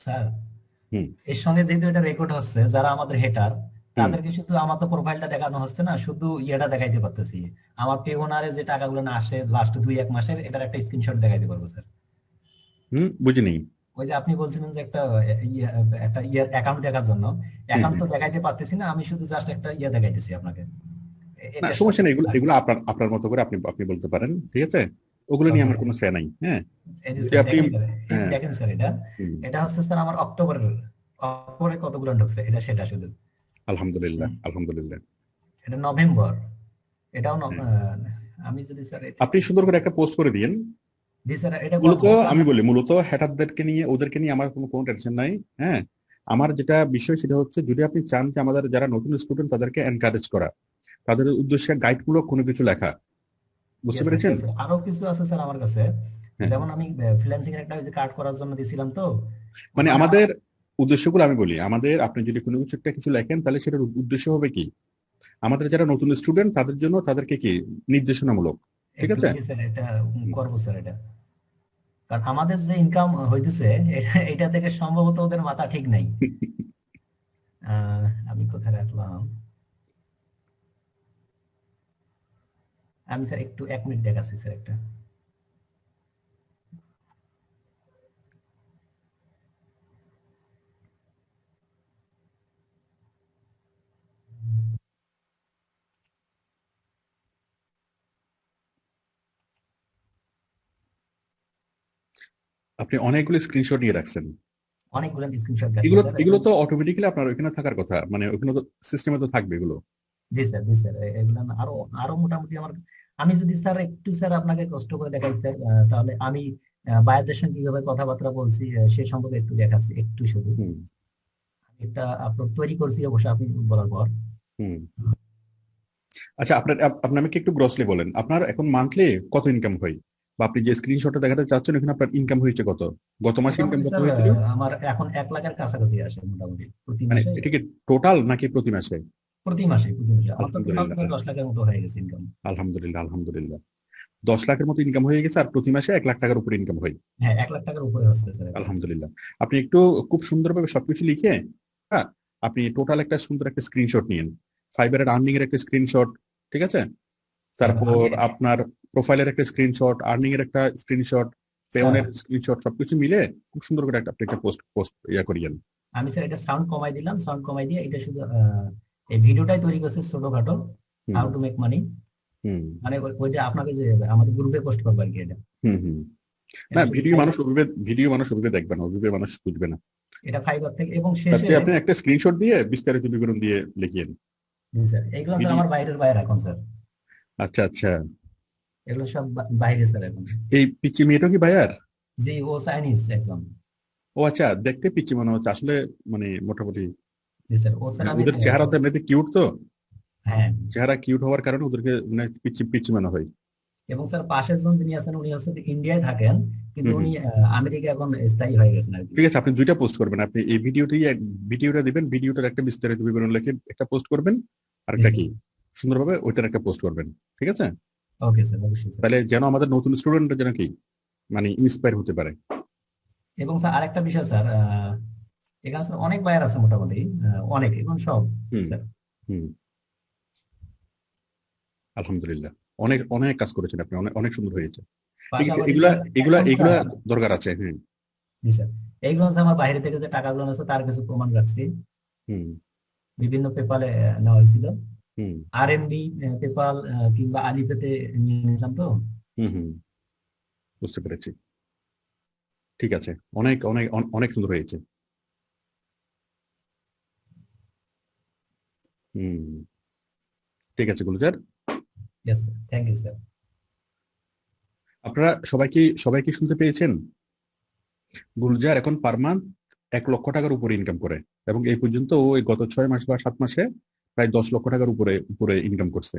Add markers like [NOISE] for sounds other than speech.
Sir এর সঙ্গে যেহেতু এটা রেকর্ড হচ্ছে যারা আমাদের হেটার তাদেরকে শুধু আমার তো প্রোফাইলটা দেখানো হচ্ছে না শুধু ইয়েটা দেখাইতে পারতেছি। আমার পেওনারে যে টাকাগুলো না আসে লাস্ট দুই এক মাসের এটার একটা স্ক্রিনশট দেখাইতে পারব স্যার। হুম বুঝিনি ওই যে আপনি বলছিলেন যে একটা ইয়ে একটা ইয়ার অ্যাকাউন্ট দেখার জন্য। অ্যাকাউন্ট তো দেখাইতে পারতেছি না আমি শুধু জাস্ট একটা ইয়ে দেখাইতেছি আপনাকে। সমস্যা নেই এগুলো এগুলো আপনার আপনার মতো করে আপনি আপনি বলতে পারেন ঠিক আছে? ওগুলো নিয়ে আমার কোনো সে নাই হ্যাঁ? আপনি- দেখেন- হ্যাঁ। দেখেন স্যার এটা এটা হচ্ছে স্যার আমার অক্টোবরে কতগুলো ঢুকছে এটা সেটা শুধু। আলহামদুলিল্লাহ আলহামদুলিল্লাহ। এটা নভেম্বর এটাও হ্যাঁ। আমি যদি স্যার আপনি সুন্দর করে একটা পোস্ট করে দিন মূলত আমি বলি মূলত হ্যাটারদেরকে নিয়ে ওদেরকে নিয়ে আমার কোনো কোনো টেনশন নাই হ্যাঁ? আমার যেটা বিষয় সেটা হচ্ছে যদি আপনি চান যে আমাদের যারা নতুন স্টুডেন্ট তাদেরকে এনকারেজ করা তাদের উদ্দেশ্যে গাইডমূলক কোনো কিছু লেখা বুঝতে পেরেছেন? আরও কিছু আছে স্যার আমার কাছে। হ্যাঁ। যেমন আমি ফ্রিল্যান্সিং এর একটা কার্ড করার জন্য দিছিলাম তো। মানে আমাদের উদ্দেশ্যগুলো আমি বলি। আমাদের আপনি যদি কোনো কিছু একটা কিছু লেখেন তাহলে সেটার উদ্দেশ্য হবে কি? আমাদের যারা নতুন স্টুডেন্ট তাদের জন্য তাদেরকে কি? নির্দেশনামূলক। ঠিক আছে? এটা করব স্যার এটা। কারণ আমাদের যে ইনকাম হইতেছে এটা- এটা থেকে সম্ভবত ওদের মাথা ঠিক নাই। [LAUGHS] আহ, আমি কোথায় রাখলাম? আমি স্যার একটু এক মিনিট দেখাচ্ছি স্যার একটা। আপনি অনেকগুলো স্ক্রিনশট নিয়ে রাখছেন। অনেকগুলো স্ক্রিনশট এগুলো এগুলো তো অটোমেটিক্যালি আপনার ওইখানে থাকার কথা। মানে ওইখানে তো সিস্টেমে তো থাকবে এগুলো। জি স্যার জি স্যার এগুলো আরও আরও মোটামুটি আমার আমি যদি স্যার একটু স্যার আপনাকে কষ্ট করে দেখাই স্যার তাহলে আমি বায়ারদের সঙ্গে কীভাবে কথাবার্তা বলছি সে সম্পর্কে একটু দেখাচ্ছি একটু শুধু। একটা আপলোড তৈরি করছি অবশ্য আপনি বলার পর। হুম। আচ্ছা আপনার আপ- আপনি আমাকে একটু গ্রসলি বলেন আপনার এখন মান্থলি কত ইনকাম হয়? বা আপনি যে স্ক্রিনশটটা দেখাতে চাচ্ছেন এখানে আপনার ইনকাম হয়েছে কত? গত মাসে ইনকাম কত হয়েছিল? আমার এখন এক লাখের কাছাকাছি আসে মোটামুটি প্রতি মানে মাসে। এটা কি টোটাল নাকি প্রতি মাসে? প্রতি মাসে প্রতি মাসে। আলহামদুলিল্লাহ। দশ লাখের মতো হয়ে গেছে ইনকাম আলহামদুলিল্লাহ আলহামদুলিল্লাহ। দশ লাখের মতো ইনকাম হয়ে গেছে আর প্রতি মাসে এক লাখ টাকার উপরে ইনকাম হয় হ্যাঁ এক লাখ টাকার উপরে হচ্ছে স্যার আলহামদুলিল্লাহ। আপনি একটু খুব সুন্দরভাবে সবকিছু লিখে হ্যাঁ আপনি টোটাল একটা সুন্দর একটা স্ক্রিনশট নিন ফাইবারের আর্নিং এর একটা স্ক্রিনশট ঠিক আছে? তারপর আপনার প্রোফাইলের একটা স্ক্রিনশট আর্নিং এর একটা স্ক্রিনশট পেওনের স্ক্রিনশট সবকিছু মিলে খুব সুন্দর করে একটা একটা পোস্ট পোস্ট ইয়া করিয়েন। আমি স্যার এটা সাউন্ড কমাই দিলাম সাউন্ড কমাই দিয়ে এটা শুধু এই ভিডিওটাই তৈরি করছে ছোটখাটো হাউ টু মেক মানি মানে ওইটা আপনাকে যে আমাদের গ্রুপে পোস্ট করব আর কি এটা। হুম হুম। না ভিডিও মানুষ ওভাবে ভিডিও মানুষ ওভাবে দেখবে না ওভাবে মানুষ বুঝবে না। এটা ফাইবার থেকে এবং শেষে আপনি একটা স্ক্রিনশট দিয়ে বিস্তারিত বিবরণ দিয়ে লিখিয়েন জি স্যার এগুলো স্যার আমার বাইরের বাইরে এখন স্যার আচ্ছা আচ্ছা। এগুলো সব বাইরে স্যার এখন। এই পিচি মেয়েটা কি বায়ার? জি ও চাইনিজ একজন। ও আচ্ছা দেখতে পিচি মনে হচ্ছে আসলে মানে মোটামুটি জি স্যার ও স্যার ওদের চেহারা তো কিউট হ্যাঁ। চেহারা কিউট হওয়ার কারণে ওদেরকে মানে পিচি পিচি মনে হয়। এবং স্যার পাশের জন যিনি আছেন উনি হচ্ছে ইন্ডিয়ায় থাকেন কিন্তু। উনি আমেরিকা এখন স্থায়ী হয়ে গেছেন ঠিক আছে আপনি দুইটা পোস্ট করবেন। আপনি এই ভিডিওটি ভিডিওটা দিবেন ভিডিওটার একটা বিস্তারিত বিবরণ লিখে একটা পোস্ট করবেন আর একটা কি সুন্দরভাবে ওইটার একটা পোস্ট করবেন। ঠিক আছে? ওকে স্যার অবশ্যই তাহলে যেন আমাদের নতুন স্টুডেন্টরা যেন কি মানে ইন্সপায়ার হতে পারে। এবং স্যার আরেকটা বিষয় স্যার এখানে অনেক বায়ার আছে মোটামুটি অনেক এবং সব আলহামদুলিল্লাহ। অনেক অনেক কাজ করেছেন আপনি অনেক অনেক সুন্দর হয়েছে। এগুলা এগুলা এগুলা দরকার আছে হ্যাঁ জি স্যার এইগুলো আমার বাইরে থেকে যে টাকাগুলো আছে তার কিছু প্রমাণ রাখছি। হুম। বিভিন্ন পেপালে নেওয়া হয়েছিল। হুম। আর এমবি পেপাল কিংবা আলিপেতে নিয়ে নিয়েছিলাম তো। হুম হুম। বুঝতে পেরেছি। ঠিক আছে। অনেক অনেক অনেক সুন্দর হয়েছে। হুম। ঠিক আছে Gulzar. Yes sir thank you sir আপনারা সবাই কি সবাই কি শুনতে পেয়েছেন? গুলজার এখন পার মান্থ এক লক্ষ টাকার উপরে ইনকাম করে এবং এই পর্যন্ত ওই গত ছয় মাস বা সাত মাসে প্রায় দশ লক্ষ টাকার উপরে উপরে ইনকাম করছে।